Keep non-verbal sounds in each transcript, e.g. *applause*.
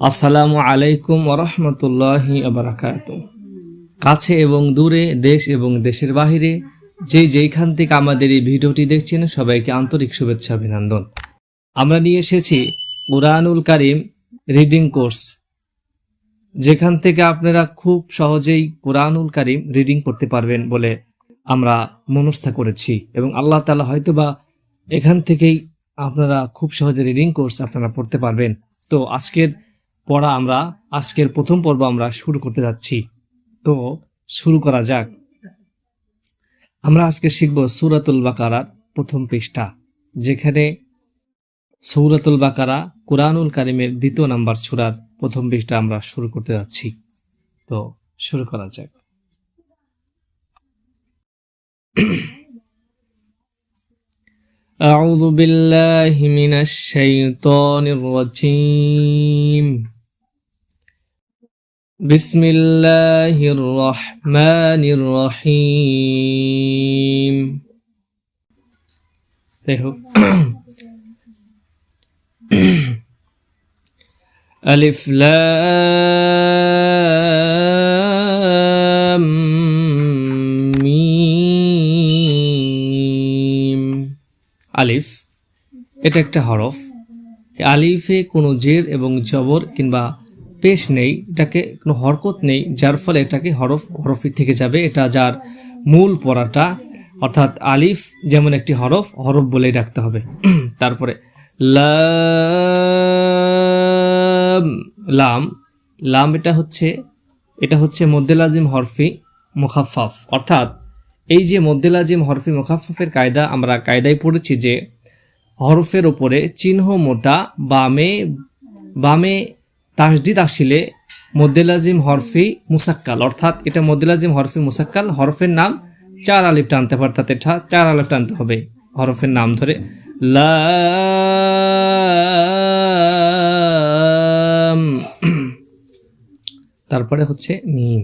আসসালামু আলাইকুম ওরহমতুল্লাহি আবরাকাত কাছে এবং দূরে, দেশ এবং দেশের বাহিরে, যে যেইখান থেকে আমাদের এই ভিডিওটি দেখছেন, সবাইকে আন্তরিক শুভেচ্ছা, অভিনন্দন। আমরা নিয়ে এসেছি কুরআনুল কারিম রিডিং কোর্স, যেখান থেকে আপনারা খুব সহজেই কোরআনুল কারিম রিডিং করতে পারবেন বলে আমরা মনস্থা করেছি। এবং আল্লাহ তালা হয়তোবা এখান থেকেই আপনারা খুব সহজে রিডিং কোর্স আপনারা পড়তে পারবেন। তো আজকের পড়া আমরা আজকের প্রথম পর্ব আমরা শুরু করতে যাচ্ছি তো শুরু করা যাক আমরা আজকে শিখব সুরাতুল বাকারার প্রথম পৃষ্ঠা যেখানে সৌরাতুল বাকারা কোরআনুল কারিমের দ্বিতীয় নাম্বার সুরার প্রথম পৃষ্ঠা আমরা শুরু করতে যাচ্ছি তো শুরু করা যাক أعوذ بالله من الشيطان الرجيم بسم الله الرحمن الرحيم দেখো ألف لام মিম আলিফ এটা একটা হরফ এই আলিফে কোনো জের এবং জবর কিংবা পেশ নেই, এটাকে কোনো হরকত নেই, যার ফলে এটাকে হরফ, হরফি থেকে যাবে, এটা যার মূল পড়াটা, অর্থাৎ আলিফ যেমন একটি হরফ হরফ বলেই ডাকতে হবে। *clears throat* তারপরে লাম লাম এটা হচ্ছে এটা হচ্ছে মদ্দেলাজিম হরফি মুখাফাফ অর্থাৎ এই যে মদ্দেলাজিম হরফি মুখাফাফের কায়দা, আমরা কায়দায় পড়েছি যে হরফের ওপরে চিহ্ন মোটা বামে বামে তাসদিদ আসিলে মদ্দেলাজিম হরফি মুসাক্কাল, অর্থাৎ এটা মদ্দেলাজিম হরফি মুসাক্কাল, হরফের নাম চার আলিফ টানতে অর্থাৎ এটা চার আলিফ টানতে হবে হরফের নাম ধরে। লাম তারপরে হচ্ছে মিম।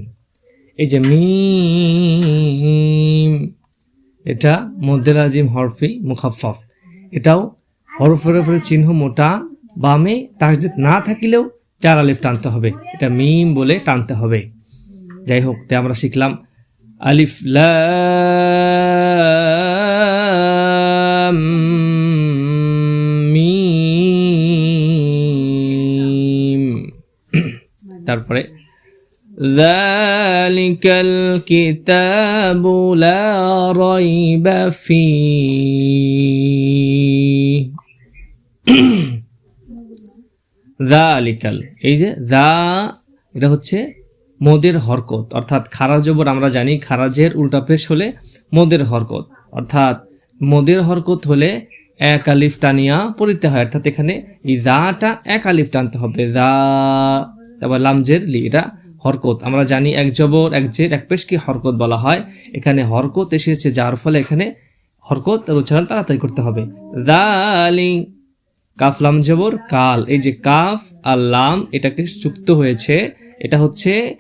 এই যে মিম, এটা মদ্দেল আজিম হরফি মুখাফফ এটাও হরফের উপরে চিহ্ন মোটা বামে তাসজিদ না থাকিলেও চার আলিফ টানতে হবে এটা মিম বলে টানতে হবে যাই হোক তাই আমরা শিখলাম আলিফ লাম মিম তারপরে ذلك الكتاب لا ريب فيه জালিকাল এই যে দা, এটা হচ্ছে মদের হরকত। অর্থাৎ খারাজ জবর আমরা জানি খারাজের উল্টা পেশ হলে মদের হরকত। অর্থাৎ মদের হরকত হলে এক আলিফ টানিয়া পড়িতে হয়। অর্থাৎ এখানে এই দাটা এক আলিফ টানতে হবে। দা, তারপর লামজের লি, এটা হরকত। আমরা জানি এক জবর, এক জের, এক পেশকে হরকত বলা হয়। এখানে হরকত এসেছে, যার ফলে এখানে হরকত উচ্চারণ তাড়াতাড়ি করতে হবে। দালি কাফ লাম জবর, কাল। এই যে কাফ আর লাম, এটাকে যুক্ত হয়েছে, এটা হচ্ছে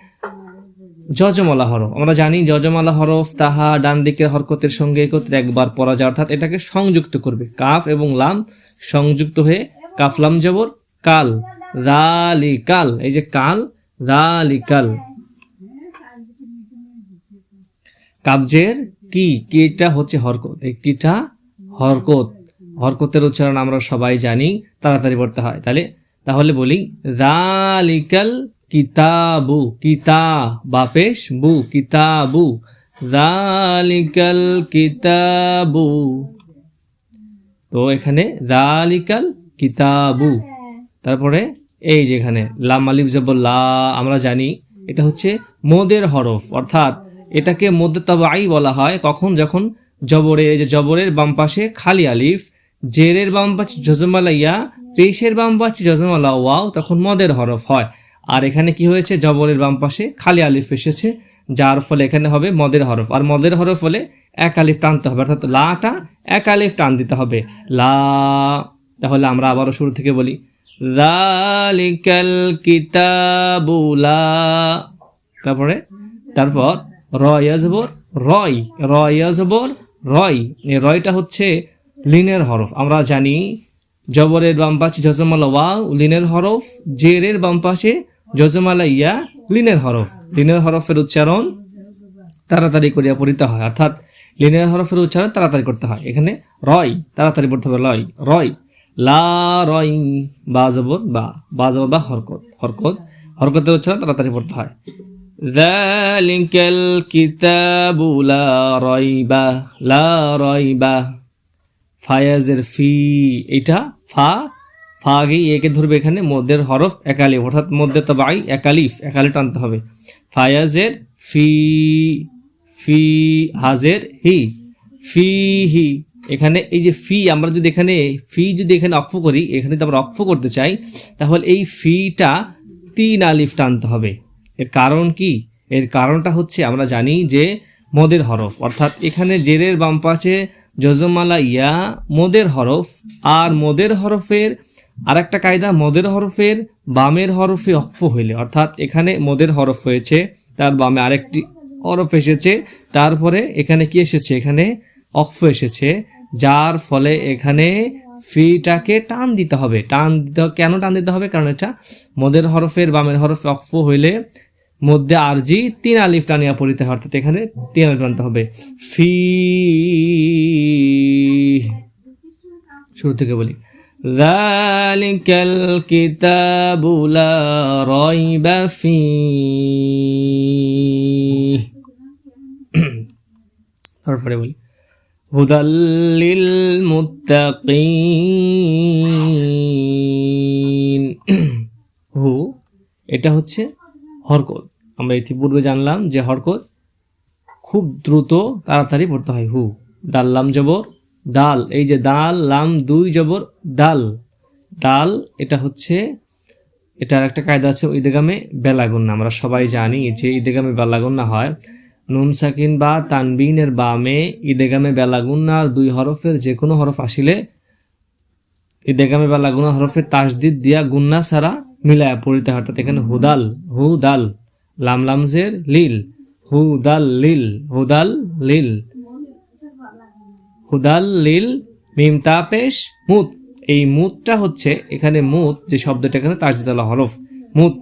যজমালা হরফ। আমরা জানি যজমালা হরফ তাহা ডান দিকের হরকতের সঙ্গে একত্রে একবার পড়া যায়, অর্থাৎ এটাকে সংযুক্ত করবে। কাফ এবং লাম সংযুক্ত হয়ে কাফ লাম জবর, কাল। রালি কাল এই যে কাল, রালিকাল। কাবজের কি? কিটা হচ্ছে হরকত? এই কিটা হরকত। হরকতের উচ্চারণ আমরা সবাই জানি, তাড়াতাড়ি পড়তে হয়। তাহলে তাহলে বলি রালিকাল কিতাবু কিতা বাপেশ বু কিতাবু রালিকাল কিতাবু। তো এখানে রালিকাল কিতাবু। তারপরে, এই যেখানে লাম আলিফ লা, আমরা জানি, এটা হচ্ছে মোদের হরফ। অর্থাৎ, এটাকে মধ্যে আই বলা হয় কখন? যখন জবরে যে জবরের বাম পাশে খালি আলিফ জেরের বাম পাশে জজমালা ইয়া পেশের বাম পাচ্ছি জজমালা, ওয়াও, তখন মদের হরফ হয়। আর এখানে কি হয়েছে? জবরের বাম পাশে খালি আলিফ এসেছে, যার ফলে এখানে হবে মদের হরফ। আর মদের হরফ হলে এক আলিফ টানতে হবে, অর্থাৎ লাটা এক আলিফ টান দিতে হবে। লা, তাহলে আমরা আবারও শুরু থেকে বলি। তারপরে, তারপর রয়। জবর রয়। রয় রয় রয়টা হচ্ছে লিনের হরফ আমরা জানি জবরের বাম পাশে জজমালা ওয়াও লিনের হরফ জেরের বাম পাশে জজমালা ইয়া লিনের হরফ লিনের হরফের উচ্চারণ তাড়াতাড়ি করিয়া পড়িতে হয় অর্থাৎ লিনের হরফের উচ্চারণ তাড়াতাড়ি করতে হয় এখানে রয় তাড়াতাড়ি পড়তে হবে লয় রয় লা রয় বা জবর বা বা জবর বা হরকত হরকত হরকতের উচ্চারণ তাড়াতাড়ি পড়তে হয় ذلك الكتاب لا ريب لا ريب ফায়াজের ফি এটা ফা? ফা আগেই একে ধরবে এখানে মধ্যের হরফ একালিফ অর্থাৎ মধ্যে তো বাই একালিফ একালিফ টানতে হবে। ফায়াজের ফি ফি, হাজের হি, ফি, হি। এখানে এই যে ফি, আমরা যদি এখানে, ফি যদি এখানে অক্ষ করি, এখানে যদি আমরা অক্ষ করতে চাই, তাহলে এই ফিটা তিন আলিফ টানতে হবে। এর কারণ কি? এর কারণটা হচ্ছে, আমরা জানি যে মদের হরফ। অর্থাৎ এখানে জেরের বাম পাশে জজমালা ইয়া মদের হরফ, আর মদের হরফের আর একটা কায়দা, মদের হরফের বামের হরফে অক্ফ হইলে, অর্থাৎ এখানে মদের হরফ হয়েছে, তার বামে আরেকটি হরফ এসেছে, তারপরে এখানে কি এসেছে? এখানে অক্ফ এসেছে, যার ফলে এখানে ফিটাকে টান দিতে হবে। টান দিতে কেন টান দিতে হবে? কারণ এটা মদের হরফের বামের হরফে অক্ফ হইলে মধ্যে আরজি তিন আলিফ টানিয়া পড়িতে হয় অর্থাৎ এখানে তিন আলিফ টানতে হবে ফি শুরু থেকে বলি ذلك الكتاب لا ريب فيه তারপরে বলি হুদাল্লিল মুত্তাকিন হু এটা হচ্ছে হরকত আমরা ইতিপূর্বে জানলাম যে হরকত খুব দ্রুত তাড়াতাড়ি পড়তে হয়। হু, দাল, লাম, জবর, দাল। এই যে দাল, লাম, দুই, জবর, দাল। দাল, এটা হচ্ছে, এটার একটা কায়দা আছে ঈদগামে বেলাগুন্না আমরা সবাই জানি যে ঈদগামে বেলাগুন্না হয়। নুন সাকিন বা তানবিনের বামে ঈদেগামে বেলাগুন্নার দুই হরফের যে কোনো হরফ আসিলে ঈদেগামে বেলাগুন্না হরফের তাসদিদ দিয়া গুন্না ছাড়া মিলায় পড়িতে অর্থাৎ এখানে হুদাল হু দাল লাম লামজের লিল হুদাল লিল হুদাল লিল। হুদাল লিল, মিম তা পেশ, মুত। এই মুতটা হচ্ছে এখানে মুত, যে শব্দটা এখানে তাজদালা হরফ। মুত।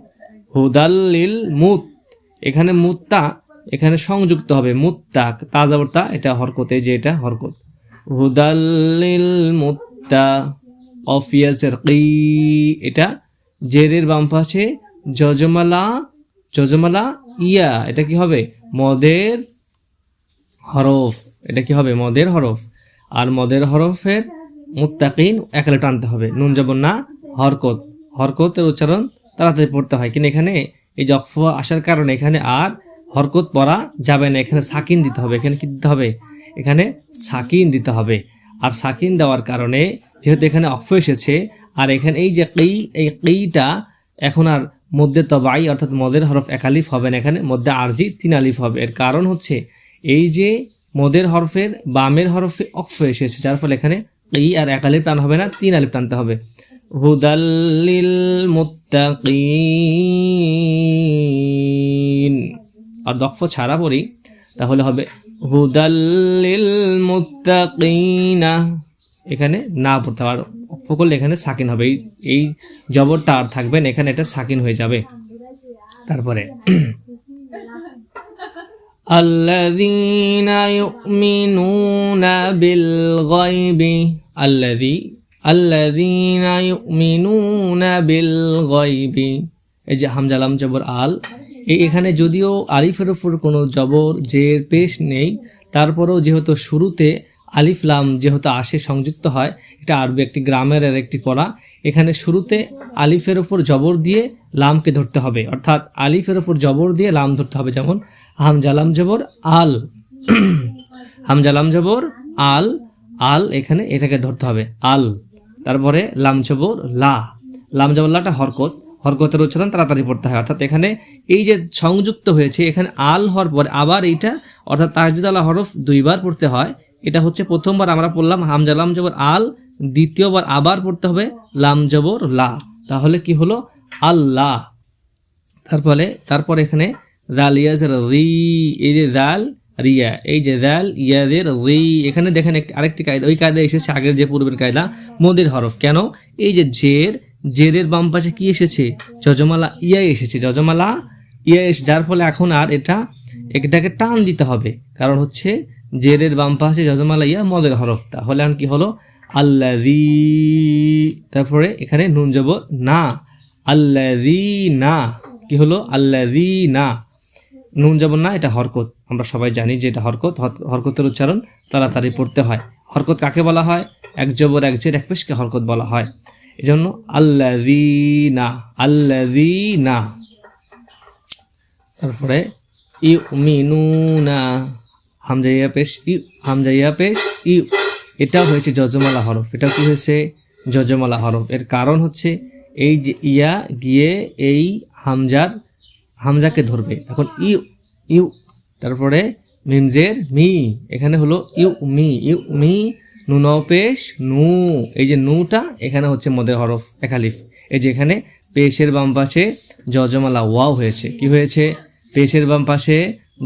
হুদাল লিল, মুত। এখানে মুত্তা এখানে সংযুক্ত হবে মুত্তা তাজাবর্তা এটা হরকতে, যে এটা হরকত। হুদাল লিল মুত্তা অফিয়াসের কি, এটা জেরের বাম পাশে যজমালা যজমালা ইয়া, এটা কি হবে? মদের হরফ, এটা কি হবে? মদের হরফ। আর মদের হরফের মুত্তাকিন একালে টানতে হবে। নুন জবর না, হরকত। হরকতের উচ্চারণ তাড়াতাড়ি পড়তে হয়। কিন্তু এখানে এই জক্ফ আসার কারণে এখানে আর হরকত পড়া যাবে না। এখানে সাকিন দিতে হবে। এখানে কি দিতে হবে? এখানে সাকিন দিতে হবে। আর সাকিন দেওয়ার কারণে যেহেতু এখানে অক্ষ এসেছে, আর এখানে এই যে কেই এই কেইটা এখন আর মধ্যে তবাই অর্থাৎ মদের হরফ একালিফ হবে না এখানে, মধ্যে আরজি তিন আলিফ হবে। এর কারণ হচ্ছে এই যে মদের হরফের বামের হরফে অক্ষ এসেছে, যার ফলে এখানে এই আর এক আলিফ টান হবে না, তিন আলিফ টানতে হবে। হুদাল্লিল মুত্তাকিন। আর দক্ষ ছাড়া পড়ি তাহলে হবে হুদাল্লিল মুত্তাকিনা। এখানে না পড়তে হবে আর অক্ষ করলে এখানে সাকিন হবে এই এই জবরটা আর থাকবে না এখানে এটা সাকিন হয়ে যাবে তারপরে *clears throat* الذين يؤمنون بالغيب الذي الذين يؤمنون بالغيب এই যে হামজালাম জবর আল এই এখানে যদিও আলিফের উপর কোনো জবর জের পেশ নেই তারপরেও যেহেতু শুরুতে আলিফ লাম যেহেতু আসে সংযুক্ত হয়, এটা আরবি একটি গ্রামের আর একটি পড়া। এখানে শুরুতে আলিফের ওপর জবর দিয়ে লামকে ধরতে হবে। অর্থাৎ আলিফের ওপর জবর দিয়ে লাম ধরতে হবে যেমন হামজালাম জবর, আল। হামজালাম জবর, আল। আল এখানে এটাকে ধরতে হবে, আল। তারপরে লাম জবর, লা। লাম জবর, লাটা হরকত। হরকতের উচ্চারণ তাড়াতাড়ি পড়তে হয়। অর্থাৎ এখানে এই যে সংযুক্ত হয়েছে, এখানে আল হওয়ার পরে আবার এইটা, অর্থাৎ তাজদিদ আলা হরফ দুইবার পড়তে হয়। এটা হচ্ছে প্রথমবার আমরা পড়লাম হামজা লাম জবর আল, দ্বিতীয়বার আবার পড়তে হবে লাম জবর লা। তাহলে কি হলো? আল্লাহ। তারপরে, তারপর এখানে রাল ইয়াজের রি, এই যে রাল রিয়া, এই যে রাল ইয়াদের রি। এখানে দেখেন একটি আরেকটি কায়দা, ওই কায়দা এসেছে আগের যে পূর্বের কায়দা মদের হরফ। কেন? এই যে জের, জেরের বাম পাশে কি এসেছে? যজমালা ইয়া এসেছে, যজমালা ইয়া এসে যার ফলে এখন আর এটা এটাকে টান দিতে হবে। কারণ হচ্ছে জেরের বাম পাশে যজমালা ইয়া মদের হরফ তাহলে আর কি হলো? আল্লাদি তারপরে এখানে নুন যাব না। আল্লাদি না, কি হলো? আল্লাদি না। নুন যাব না, এটা হরকত। আমরা সবাই জানি যে এটা হরকত। হরকতের উচ্চারণ তাড়াতাড়ি পড়তে হয়। হরকত কাকে বলা হয়? এক জবর, এক জের, এক পেশকে হরকত বলা হয়। এজন্য আল্লাদিনা আল্লাদিনা তারপরে ইউ হামজাইয়া পেশ, ইউ, হামজাইয়া পেশ, ইউ। এটাও হয়েছে যজমালা হরফ। এটা কি হয়েছে? যজমালা হরফ। এর কারণ হচ্ছে এই যে ইয়া গিয়ে এই হামজার, হামজাকে ধরবে। এখন ইউ ইউ, তারপরে মিমজের মি। এখানে হলো ইউ, মি। ইউ, মি, নুন পেশ, নু। এই যে নুটা, এখানে হচ্ছে মদের হরফ একালিফ এই যে এখানে পেশের বাম পাশে যজমালা ওয়াও হয়েছে। কি হয়েছে? পেশের বাম পাশে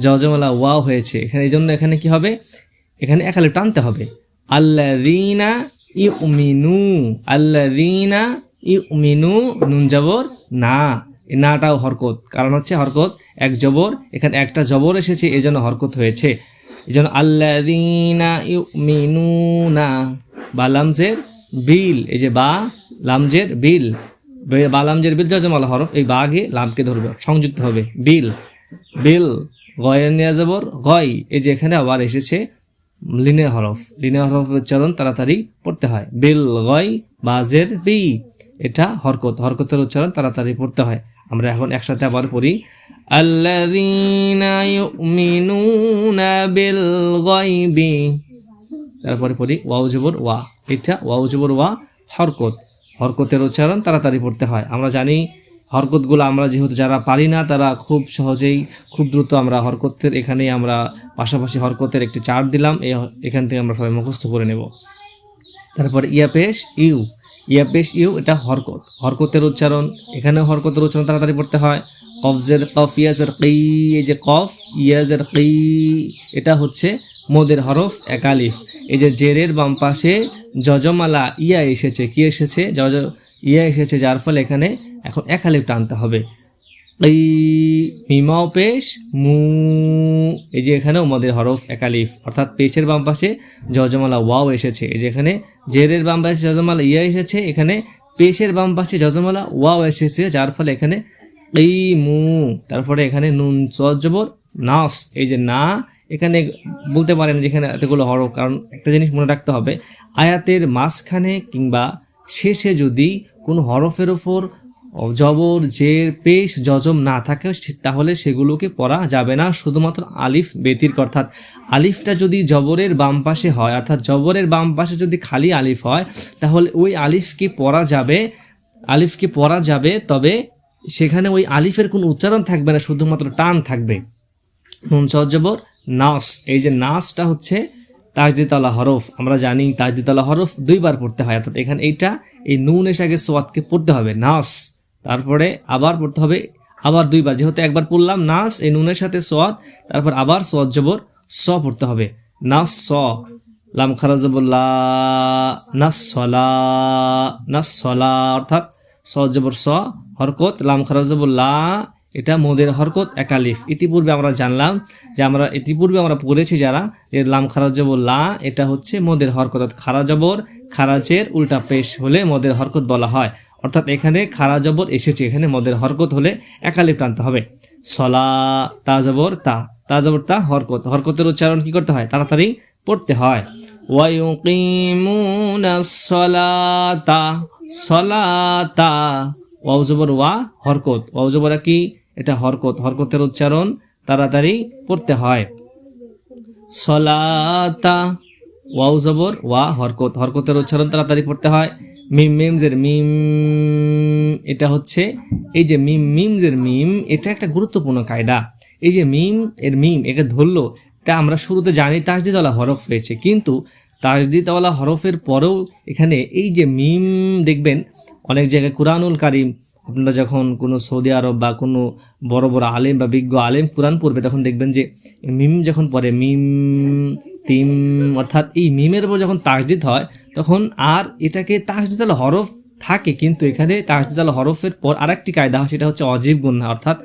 যজমালা ওয়াও হয়েছে। এখানে এই জন্য এখানে কি হবে? এখানে একালিফ টানতে হবে। আল্লাদিনা ই উমিনু আল্লাদিনা ই উমিনু নুন জবর না। নাটাও হরকত। কারণ হচ্ছে হরকত এক জবর। এখানে একটা জবর এসেছে, এই জন্য হরকত হয়েছে। এই জন্য আল্লাদিনা ই উমিনু না বা লামজের বিল। এই যে বা, লামজের বিল। বা লামজের বিল জজমাল হরফ। এই বাঘে লামকে ধরবে। সংযুক্ত হবে বিল। বিল। গয়ের নেওয়া জবর গয়, এই যে এখানে আবার এসেছে লিনে হরফ। লিনে হরফ উচ্চারণ তাড়াতাড়ি পড়তে হয়। বিল গয় বাজের বি, এটা হরকত। হরকতের উচ্চারণ তাড়াতাড়ি পড়তে হয়। আমরা এখন একসাথে আবার পড়ি। বিল তারপরে পড়ি ওয়াও জবর ওয়া। এটা ওয়াও জবর ওয়া হরকত। হরকতের উচ্চারণ তাড়াতাড়ি পড়তে হয়। আমরা জানি হরকতগুলো আমরা যেহেতু যারা পারি না, তারা খুব সহজেই, খুব দ্রুত আমরা হরকতের, এখানেই আমরা পাশাপাশি হরকতের একটি চার্ট দিলাম এখান থেকে আমরা সবাই মুখস্থ করে নেব। তারপরে ইয়াপেশ ইউ। ইয়াপেশ ইউ, এটা হরকত। হরকতের উচ্চারণ এখানে হরকতের উচ্চারণ তাড়াতাড়ি পড়তে হয়। কফজের কফ ইয়াজের কি, এই যে কফ ইয়াজের কি, এটা হচ্ছে মোদের হরফ একালিফ এই যে জেরের বাম পাশে যজমালা ইয়া এসেছে, কি এসেছে? যজ ইয়া এসেছে, যার ফলে এখানে এখন এক একালিফ টানতে হবে। এই মিমাও পেশ, মু, এই যে এখানে আমাদের হরফ একালিফ অর্থাৎ পেশের বাম পাশে যজমালা ওয়াও এসেছে। এই যে এখানে জেরের বাম পাশে যজমালা ইয়া এসেছে, এখানে পেশের বাম পাশে যজমালা ওয়াও এসেছে, যার ফলে এখানে এই মু, তারপরে এখানে নুন জবর নাস, এই যে না, এখানে বলতে পারেন যেখানে এতগুলো হরফ, কারণ একটা জিনিস মনে রাখতে হবে, আয়াতের মাঝখানে কিংবা শেষে যদি কোনো হরফের ওপর জবর জের পেশ যজম না থাকে তাহলে সেগুলোকে পড়া যাবে না। শুধুমাত্র আলিফ ব্যতির অর্থাৎ আলিফটা যদি জবরের বাম পাশে হয়, অর্থাৎ জবরের বাম পাশে যদি খালি আলিফ হয়, তাহলে ওই আলিফকে পড়া যাবে, আলিফকে পড়া যাবে, তবে সেখানে ওই আলিফের কোনো উচ্চারণ থাকবে না, শুধুমাত্র টান থাকবে। নুন সহজবর নাস। এই যে নাসটা হচ্ছে তাজদিতলা হরফ। আমরা জানি তাজদিতলা হরফ দুইবার পড়তে হয়, অর্থাৎ এখানে এইটা, এই নুন এসে আগে সোয়াদকে পড়তে হবে, নাস। তারপরে আবার পড়তে হবে, আবার দুইবার। যেহেতু একবার পড়লাম, নাস, এই নুনের সাথে সোয়াদ তারপর আবার সোয়াদ জবর, স পড়তে হবে। নাস, স। লাম খারাজবুল্লা নাস সলা নাস সলা অর্থাৎ স জবর, স, হরকত। লাম খারাজবুল্লা এটা মোদের হরকত একালিফ ইতিপূর্বে আমরা জানলাম যে আমরা, ইতিপূর্বে আমরা পড়েছি যারা, যে লাম খারাজ জবর, লা, এটা হচ্ছে মোদের হরকত। খারা জবর, খারাজের উল্টা পেশ হলে মোদের হরকত বলা হয়। অর্থাৎ এখানে খারা জবর এসেছে, এখানে মদের হরকত হলে একালিফ টানতে হবে। সলা, তা জবর, তা তা জবর, তা হরকত। হরকতের উচ্চারণ কি করতে হয়? তাড়াতাড়ি পড়তে হয়। সলাতা সলাতা ওয়াও জবর, ওয়া, হরকত। ওয়াও জবর কি? এটা হরকত। হরকতের উচ্চারণ তাড়াতাড়ি পড়তে হয়। সলাতা ওয়াও জবর, ওয়া, হরকত। হরকতের উচ্চারণ তাড়াতাড়ি পড়তে হয়। মিম, মিমজের মিম, এটা হচ্ছে, এই যে মিম, মিমজের মিম, এটা একটা গুরুত্বপূর্ণ কায়দা। এই যে মিম, এর মিম, এটা ধরলো এটা আমরা শুরুতে জানি তাজদিদলা হরফ হয়েছে, কিন্তু তাজদিদওয়ালা হরফের পরেও এখানে এই যে মিম দেখবেন, অনেক জায়গায় কুরআনুল কারিম। আপনারা যখন কোনো সৌদি আরব বা কোনো বড় বড় আলেম বা বিজ্ঞ আলেম কোরআন পড়বে, তখন দেখবেন যে মিম যখন পড়ে, মিম, তিম, অর্থাৎ এই মিমের উপর যখন তাজদিদ হয়, তখন আর এটাকে তাজদিদ আল হরফ থাকে, কিন্তু এখানে তাজদিদ আল হরফের পর আরেকটি কায়দা হয়, সেটা হচ্ছে অজীব গুন্না। অর্থাৎ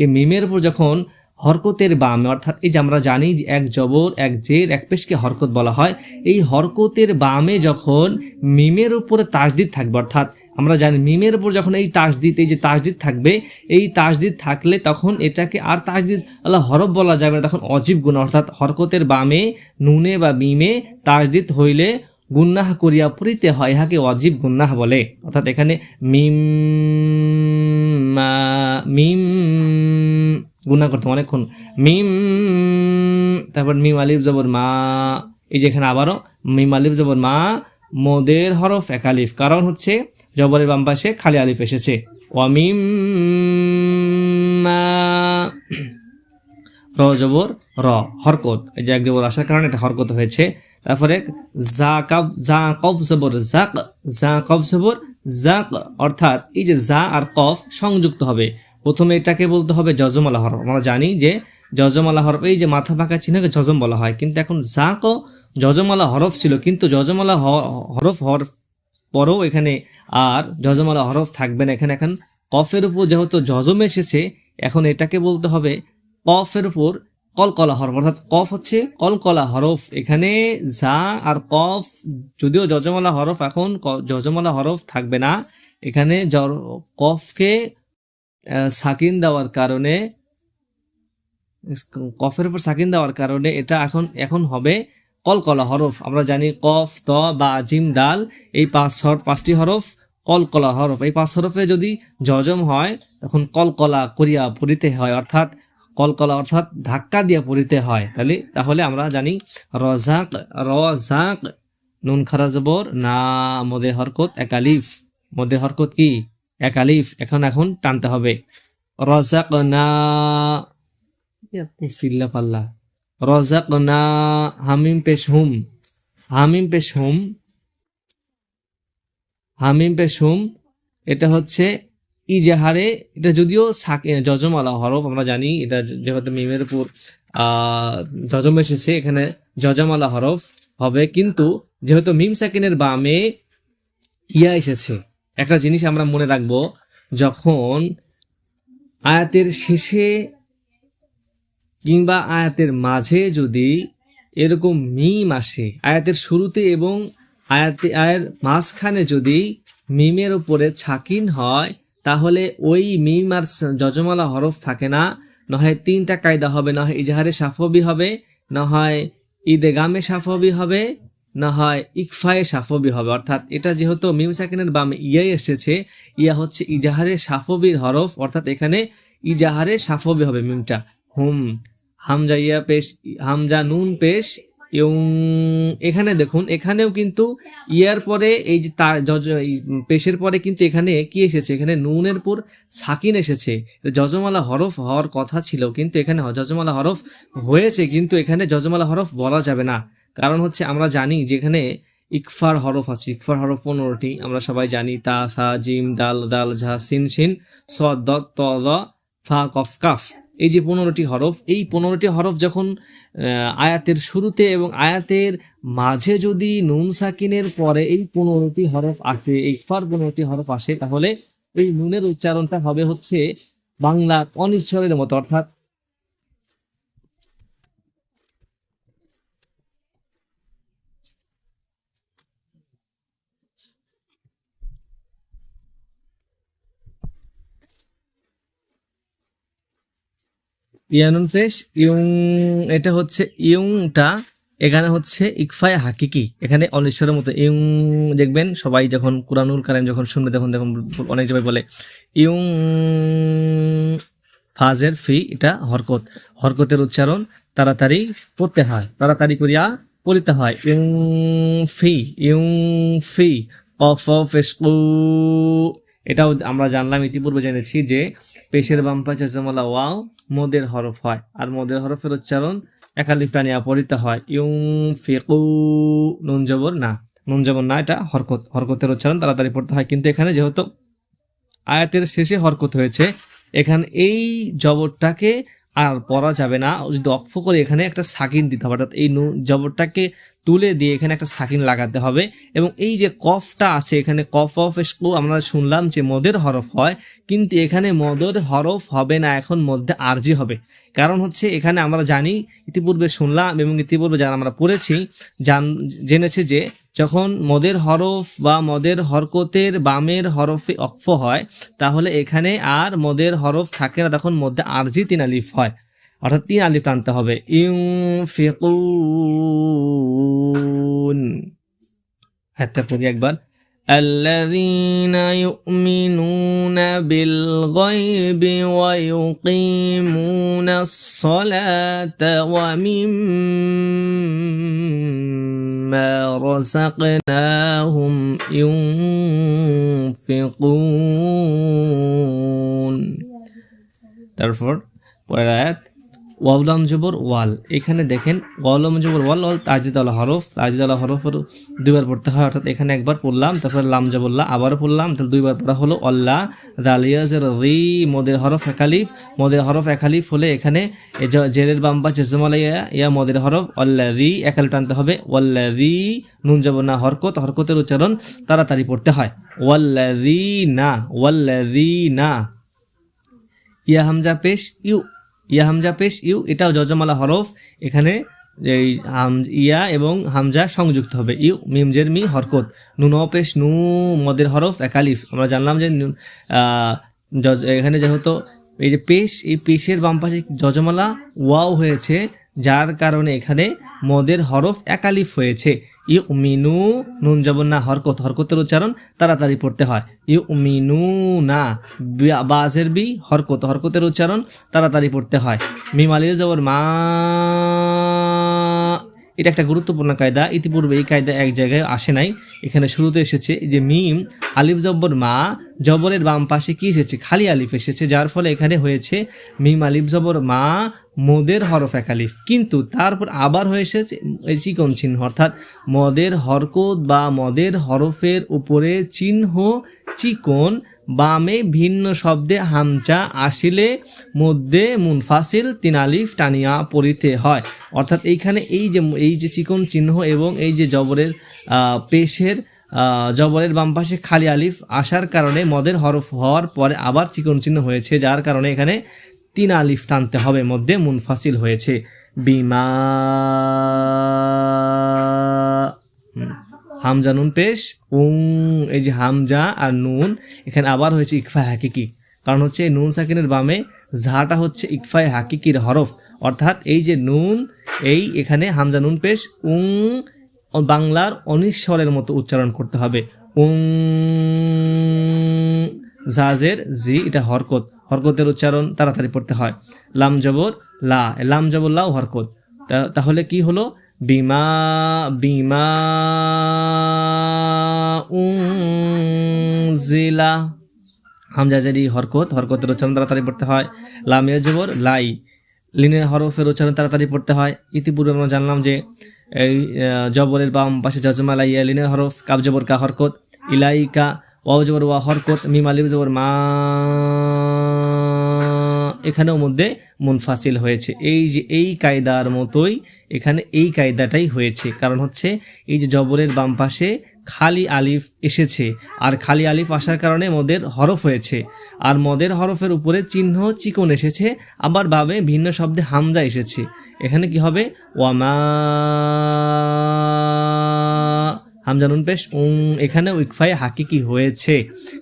এই মিমের উপর যখন হরকতের বামে, অর্থাৎ এই যে আমরা জানি এক জবর, এক জের, এক পেশকে হরকত বলা হয়, এই হরকতের বামে যখন মিমের উপরে তাসদিদ থাকবে, অর্থাৎ আমরা জানি মিমের উপর যখন এই তাজদিদ এই যে তাজদিদ থাকবে, এই তাসদিদ থাকলে তখন এটাকে আর তাজদিদ আল্লাহ হরফ বলা যাবে না, তখন অজীব গুণ, অর্থাৎ হরকতের বামে, নুনে বা মিমে তাজদিদ হইলে গুন্নাহ করিয়া পড়িতে হয়, ইহাকে অজীব গুন্নাহ বলে। অর্থাৎ এখানে মিম মিম গুন্না করতে অনেকক্ষণ। মিম, তারপর মিম আলিফ জবর মা, এই যে এখানে আবারও মিম আলিফ জবর মা, মোদের হরফ এক আলিফ। কারণ হচ্ছে জবরের বাম পাশে খালি আলিফ এসেছে। অমিম র জবর র, হরকত। এই যে এক জবর আসার কারণে এটা হরকত হয়েছে। তারপরে জা কফ জবর, জাক জা কফ জবর, জাক, অর্থাৎ এই যে জা আর কফ সংযুক্ত হবে। প্রথমে এটাকে বলতে হবে যজমালা হরফ। আমরা জানি যে যজমালা হরফ, এই যে মাথা ফাঁকা চিহ্নকে যজম বলা হয়। কিন্তু এখন জাক ও যজমালা হরফ ছিল, কিন্তু যজমালা হ- হরফ হর পরেও এখানে আর যজমালা হরফ থাকবে না। এখানে এখন কফের উপর যেহেতু যজম এসেছে, এখন এটাকে বলতে হবে কফের উপর কলকলা হরফ, অর্থাৎ কফ হচ্ছে কলকলা হরফ। এখানে যা আর কফ, যদিও যজমালা হরফ, এখন যজমালা হরফ থাকবে না। এখানে কফকে সাকিন দেওয়ার কারণে কফের উপর সাকিন দেওয়ার কারণে এটা এখন এখন হবে কলকলা হরফ। আমরা জানি কফ, ত, বা, জিম, ডাল, এই পাঁচ পাঁচটি হরফ কলকলা হরফ। এই পাঁচ হরফে যদি জজম হয়, তখন কলকলা করিয়া পড়িতে হয়। অর্থাৎ কলকলা অর্থাৎ ধাক্কা দিয়া পড়িতে হয়। তাহলে তাহলে আমরা জানি রজাক রজাক, নুন খারা জবর, না, মদে হরকত একালিফ মদে হরকত কি? একালিফ এখন এখন টানতে হবে। রজাক না সিল্লা পাল্লা। রজাক না, হামিম পেশ হুম। হামিম পেশ হুম। হামিম পেশ হুম, এটা হচ্ছে ইজাহারে, এটা যদিও যজমালা হরফ আমরা জানি, এটা যেহেতু মিমের উপর যজম এসেছে, এখানে যজমালা হরফ হবে, কিন্তু যেহেতু মিম সাকিনের বামে ইয়া এসেছে, একটা জিনিস আমরা মনে রাখব, যখন আয়াতের শেষে কিংবা আয়াতের মাঝে যদি এরকম মিম আসে, আয়াতের শুরুতে এবং আয়াতে, আয়ের মাঝখানে যদি মিমের উপরে ছাকিন হয় তাহলে ওই মিম আর যজমালা হরফ থাকে না না হয় তিনটা কায়দা হবে না হয় ইজাহারে সাফবি হবে না হয় ঈদে গামে সাফবি হবে না হয় ইকফায়ে সাফবি হবে। অর্থাৎ এটা যেহেতু মিম সাকিনের বামে ইয়াই এসেছে, ইয়া হচ্ছে ইজাহারে সাফবির হরফ, অর্থাৎ এখানে ইজাহারে সাফবি হবে মিমটা। হুম, হামজা ইয়া পেশ, হামজা নুন পেশ ইউং এখানে দেখুন, এখানেও কিন্তু ইয়ার পরে এই যে পেশের পরে কিন্তু এখানে কি এসেছে? এখানে নুনের পর সাকিন এসেছে। যজমালা হরফ হওয়ার কথা ছিল, কিন্তু এখানে যজমালা হরফ হয়েছে, কিন্তু এখানে যজমালা হরফ বলা যাবে না। কারণ হচ্ছে আমরা জানি যেখানে ইকফার হরফ আছে। ইকফার হরফ পনেরোটি, আমরা সবাই জানি তা, সা, জিম, দাল দাল, ঝা, সিন সিন স ত ফা, কফ, কাফ। এই যে পনেরোটি হরফ, এই পনেরোটি হরফ যখন আয়াতের শুরুতে এবং আয়াতের মাঝে যদি নুন সাকিনের পরে এই পনেরোটি হরফ আসে এই পর পনেরোটি হরফ আসে, তাহলে এই নুনের উচ্চারণটা হবে হচ্ছে বাংলা অনিচ্ছরের মতো, অর্থাৎ ইয়ানুন পেশ ইউং এটা হচ্ছে ইউংটা এখানে হচ্ছে ইকফায় হাকিকি, এখানে অনিশ্বরের মতো ইউং দেখবেন, সবাই যখন কুরানুল কারেম যখন শুনবে তখন দেখুন অনেক সবাই বলে ইউং ফাজের ফি, এটা হরকত, হরকতের উচ্চারণ তাড়াতাড়ি পড়তে হয়, তাড়াতাড়ি করিয়া পড়িতে হয় ইউং ফি ইউং ফি, অফ অফ এটাও আমরা জানলাম, ইতিপূর্বে জেনেছি যে পেশের বাম পাশে জমলা ওয়াও, মদের হরফ হয়। আর মদের হরফের উচ্চারণ একালিফ টানিয়া পড়িতে হয়। ইউং ফেকু নুন জবর না। নুন জবর না, এটা হরকত। হরকতের উচ্চারণ তাড়াতাড়ি পড়তে হয়। কিন্তু এখানে যেহেতু আয়াতের শেষে হরকত হয়েছে, এখানে এই জবরটাকে আর পড়া যাবে না। যদি অক্ষ করে এখানে একটা সাকিন দিতে হবে, অর্থাৎ এই জবরটাকে তুলে দিয়ে এখানে একটা সাকিন লাগাতে হবে। এবং এই যে কফটা আছে, এখানে কফ অফ এসকু আমরা শুনলাম যে মদের হরফ হয়, কিন্তু এখানে মদের হরফ হবে না, এখন মধ্যে আরজি হবে। কারণ হচ্ছে এখানে আমরা জানি, ইতিপূর্বে শুনলাম এবং ইতিপূর্বে যারা আমরা পড়েছি, জান জেনেছি যে যখন মদের হরফ বা মদের হরকতের বামের হরফে অক্ফ হয়, তাহলে এখানে আর মদের হরফ থাকে না। তখন মধ্যে আরজি তিন আলিফ হয়। অর্থাৎ তিন আলিফ টানতে হবে। ইউ ফেকুন একটা করি একবার। الذين يؤمنون بالغيب ويقيمون الصلاة ومما رزقناهم ينفقون. Therefore, whereat ওয়াউলাম জবর ওয়াল। এখানে দেখেন ওয়াউলাম জবর ওয়াল ওয়াল তাজিদ আল হরফ। তাজিদ আল হরফের দুইবার পড়তে হয়, অর্থাৎ এখানে একবার পড়লাম, তারপর লাম জবল্লা আবারও পড়লাম, তাহলে দুইবার পড়া হলো অল্লাহ দালিয়াজের রি, মদের হরফ একালিফ মদের হরফ একালিফ হলে এখানে জেরের বাম্বা জেজমালাইয়া ইয়া মদের হরফ অল্লা রি একালিফ টানতে হবে ওয়াল্লা রি, নুন জবর না হরকত, হরকতের উচ্চারণ তাড়াতাড়ি পড়তে হয়। ওয়াল্লা রি না ওয়াল্লা রি না। ইয়া হামজা পেশ, ইউ ইয়া হামজা পেশ, ইউ, এটাও জজমালা হরফ, এখানে এই হাম, ইয়া এবং হামজা সংযুক্ত হবে। ইউ মিমজের মি, হরকত। নুন পেশ, নু, মদের হরফ একালিফ আমরা জানলাম যে এখানে যেহেতু এই যে পেশ, এই পেশের বাম পাশে যজমালা ওয়াও হয়েছে, যার কারণে এখানে মদের হরফ একালিফ হয়েছে। ইউ মিনু নুন জবর না, হরকত, হরকতের উচ্চারণ তাড়াতাড়ি পড়তে হয়। ইউ মিনু না বাজের বি, হরকত, হরকতের উচ্চারণ তাড়াতাড়ি পড়তে হয়। মিম আলিয়া জবর মা, এটা একটা গুরুত্বপূর্ণ কায়দা। ইতিপূর্বে এই কায়দা এক জায়গায় আসে নাই। এখানে শুরুতে এসেছে যে মিম, আলিফ জব্বর মা, জবরের বাম পাশে কি এসেছে? খালি আলিফ এসেছে, যার ফলে এখানে হয়েছে মিম, আলিফ জবর মা মদের হরফ একালিফ। কিন্তু তারপর আবার হয়ে এসেছে এই চিকন চিহ্ন। অর্থাৎ মদের হরকত বা মদের হরফের উপরে চিহ্ন চিকন, বামে ভিন্ন শব্দে হামচা আসিলে মধ্যে মুনফাসিল তিনালিফ টানিয়া পড়িতে হয়। অর্থাৎ এইখানে এই যে এই যে চিকন চিহ্ন এবং এই যে জবরের পেশের জবরের বাম পাশে খালি আলিফ আসার কারণে মদের হরফ হওয়ার পরে আবার চিকন চিহ্ন হয়েছে, যার কারণে এখানে তিন আলিফ টানতে হবে মধ্যে মুনফাসিল হয়েছে। বিমা। হুম। হামজা নুন পেশ উং এই যে হামজা আর নুন, এখানে আবার হয়েছে ইকফা হাকিকি। কারণ হচ্ছে এই নুন সাকিনের বামে ঝাটা হচ্ছে ইকফায় হাকিকির হরফ। অর্থাৎ এই যে নুন, এই এখানে হামজা নুন পেশ উং বাংলার অনিশ্বরের মতো উচ্চারণ করতে হবে। উং জাজের, জি, এটা হরকত। হরকতের উচ্চারণ তাড়াতাড়ি পড়তে হয়। লাম জবর, লা। লাম জবর, লাও হরকত। তাহলে কি হলো? বিমা বিমা উংজিলা হামজা জারি, হরকত। হরকতের উচ্চারণ তাড়াতাড়ি পড়তে হয়। লামিয়া জবর, লাই। লিনের হরফের উচ্চারণ তাড়াতাড়ি পড়তে হয়। ইতিপূর্বে আমরা জানলাম যে, এই জবরের বাম পাশে জজমা লাইয়া লিনের হরফ, কাব জবর কা হরকত। ইলাইকা ওয়াও জবর ওয়া হরকত, মিম আলিফ জবর মা, এখানেও মধ্যে মুনফাসিল হয়েছে। এই যে এই কায়দার মতোই এখানে এই কায়দাটাই হয়েছে। কারণ হচ্ছে এই যে জবরের বাম পাশে খালি আলিফ এসেছে। আর খালি আলিফ আসার কারণে মদের হরফ হয়েছে। আর মদের হরফের উপরে চিহ্ন চিকন এসেছে, আবার ভাবে ভিন্ন শব্দে হামজা এসেছে। এখানে কি হবে? ওয়ামা হামজা নুন পেশ উং এখানে ইকফায় হাকিকি হয়েছে?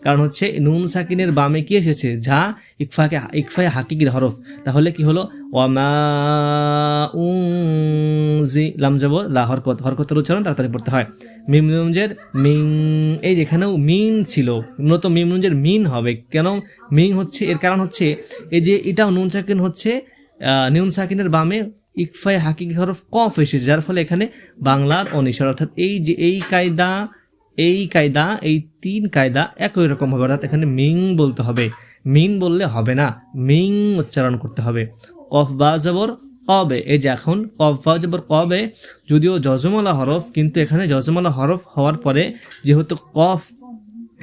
কারণ হচ্ছে নুন সাকিনের বামে কি এসেছে? যা ইকফাকে, ইকফায় হাকিকির হরফ? তাহলে কি হলো? ওয়ামা জি লাম জবর, লা হরকত। হরকতের উচ্চারণ তাড়াতাড়ি পড়তে হয়। মিম নুনজের মিং, এই যেখানেও মিন ছিল। মূলত মিম নুনজের মিন হবে। কেন? মিং হচ্ছে, এর কারণ হচ্ছে, এই যে এটাও নুন সাকিন হচ্ছে নুন সাকিনের বামে ইকফায় হাকিকি হরফ কফ এসেছে, যার ফলে এখানে বাংলার অনিশ্বর অর্থাৎ এই যে এই কায়দা এই কায়দা, এই তিন কায়দা একই রকম হবে, অর্থাৎ এখানে মিং বলতে হবে। মিন বললে হবে না, মিং উচ্চারণ করতে হবে। কফ বা জবর কবে, এই যে এখন কফ বা জবর কবে, যদিও যজমালা হরফ, কিন্তু এখানে যজমালা হরফ হওয়ার পরে যেহেতু কফ,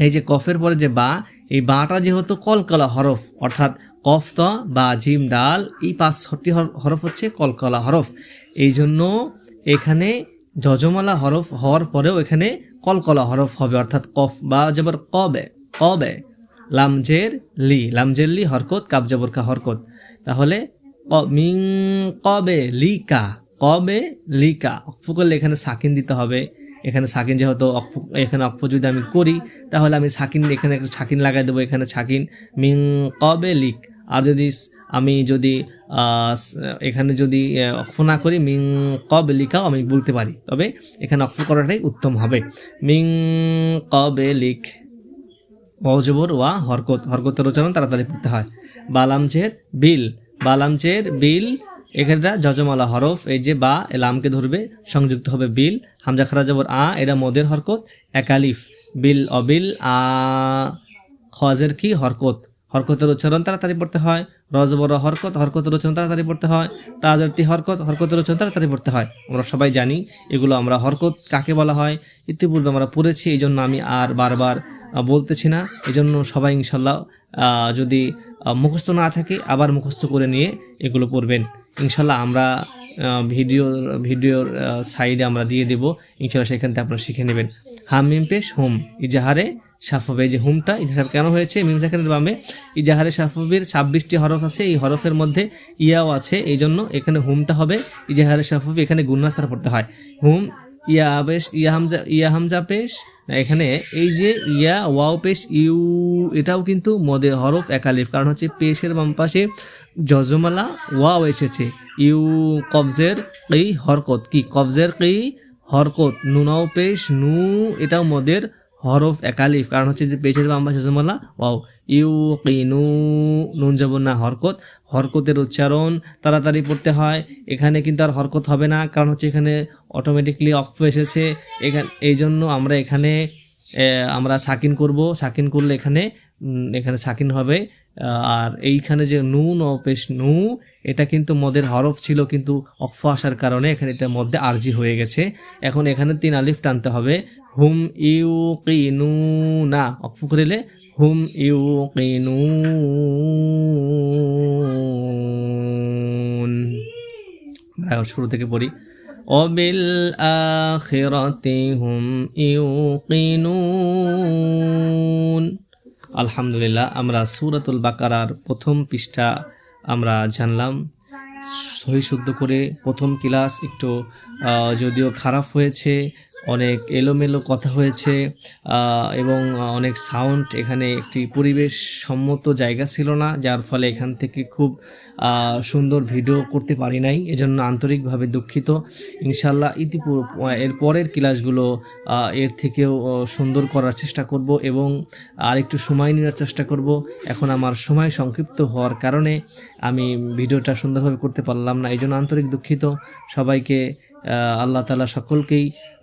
এই যে কফের পরে যে বা, এই বাটা যেহেতু কলকলা হরফ, অর্থাৎ কফ ত বা জিম ডাল, এই পাঁচটি হর- হরফ হচ্ছে কলকলা হরফ। এই জন্য এখানে যজমালা হরফ হওয়ার পরেও এখানে কলকলা হরফ হবে, অর্থাৎ কফ বা জবর কবে কবে। লামজের লি লামজের লি হরকত কাব জবর কা হরকত। তাহলে মিং কবে লিকা কবে লিকা, অক্ফু করলে এখানে সাকিন দিতে হবে। এখানে সাকিন যেহেতু অক্ফু, এখানে অক্ফু যদি আমি করি, তাহলে আমি সাকিন, এখানে একটা সাকিন লাগাই দেবো, এখানে সাকিন। মিং কবে লিক আর যদি আমি যদি এখানে যদি অক্ষ না করি, মিং কবে লিখাও আমি বলতে পারি। তবে এখানে অক্ষ করাটাই উত্তম হবে। মিং কবে লিখ অজবর ওয়া হরকত, হরকতের উচ্চারণ তাড়াতাড়ি পড়তে হয়। বালামচের বিল বালামচের বিল, এখানটা যজমালা হরফ, এই যে বা, এ লামকে ধরবে, সংযুক্ত হবে বিল, হামজা খারা জবর আ, এটা মদের হরকত একালিফ বিল অবিল আ, খজের কি হরকত? হরকতের উচ্চারণ তাড়াতাড়ি পড়তে হয়। রজবর হরকত, হরকতের উচ্চারণ তাড়াতাড়ি পড়তে হয়। তাজারতি হরকত, হরকতের উচ্চারণ তাড়াতাড়ি পড়তে হয়। আমরা সবাই জানি, এগুলো আমরা হরকত কাকে বলা হয়? ইতিপূর্বে আমরা পড়েছি এই জন্য আমি আর বারবার বলতেছি না। এই জন্য সবাই ইনশাল্লাহ যদি মুখস্থ না থাকে, আবার মুখস্থ করে নিয়ে এগুলো পড়বেন। ইনশাল্লাহ আমরা ভিডিওর ভিডিওর সাইডে আমরা দিয়ে দেব। ইনশাল্লাহ সেখান থেকে আপনারা শিখে নেবেন। হাম মিম পেশ হুম, ইজাহারে সাফাবে যে হুমটা ইজাহার কেন হয়েছে? মিম সেখানের বামে ইজাহারে সাফাবির ছাব্বিশটি হরফ আছে। এই হরফের মধ্যে ইয়াও আছে। এই জন্য এখানে হুমটা হবে। ইজাহারে সাফাবি এখানে গুন্নাসার পড়তে হয়। হুম, ইয়া পেশ ইয়া হামজা ইয়া হামজা পেশ? এখানে এই যে ইয়া, ওয়াও পেশ, ইউ, এটাও কিন্তু মদে হরফ একালিফ। কারণ হচ্ছে পেশের বাম পাশে যজমালা ওয়াও এসেছে। ইউ কবজের এই হরকত। কি? কবজের কি হরকত। নুনাও পেশ, নু, এটাও মদের হরফ একালিফ, কারণ হচ্ছে যে পেছের বাম পাশে জমলা ওয়াও। ইউ কিনু নুন যাব না, হরকত। হরকতের উচ্চারণ তাড়াতাড়ি পড়তে হয়। এখানে কিন্তু আর হরকত হবে না, কারণ হচ্ছে এখানে অটোমেটিকলি অফ এসেছে। এখানে এই জন্য আমরা এখানে আমরা সাকিন করব। সাকিন করলে এখানে এখানে সাকিন হবে। আর এইখানে যে নুন ও পেশ নু, এটা কিন্তু মদের হরফ ছিল কিন্তু অক্ফ আসার কারণে এখানে এটা মধ্যে আরজি হয়ে গেছে। এখন এখানে তিন আলিফ টানতে হবে। হুম ইউ কি নু না অক্ফ করিলে হুম ইউ কিনু এখন শুরু থেকে পড়ি। হুম ইউ ইউকিনুন আলহামদুলিল্লাহ, আমরা সুরাতুল বাকারার প্রথম পৃষ্ঠা আমরা জানলাম। সহিশুদ্ধ করে প্রথম ক্লাস একটু যদিও খারাপ হয়েছে অনেক এলোমেলো কথা হয়েছে এবং অনেক সাউন্ড এখানে একটি পরিবেশ সম্মত জায়গা ছিল না, যার ফলে এখান থেকে খুব সুন্দর ভিডিও করতে পারি নাই, এজন্য আন্তরিকভাবে দুঃখিত। ইনশাল্লাহ ইতিপূর্ব এর পরের ক্লাসগুলো এর থেকেও সুন্দর করার চেষ্টা করব এবং আর একটু সময় নেওয়ার চেষ্টা করব। এখন আমার সময় সংক্ষিপ্ত হওয়ার কারণে আমি ভিডিওটা সুন্দরভাবে করতে পারলাম না এই জন্য আন্তরিক দুঃখিত। সবাইকে আল্লাহ তালা সকলকেই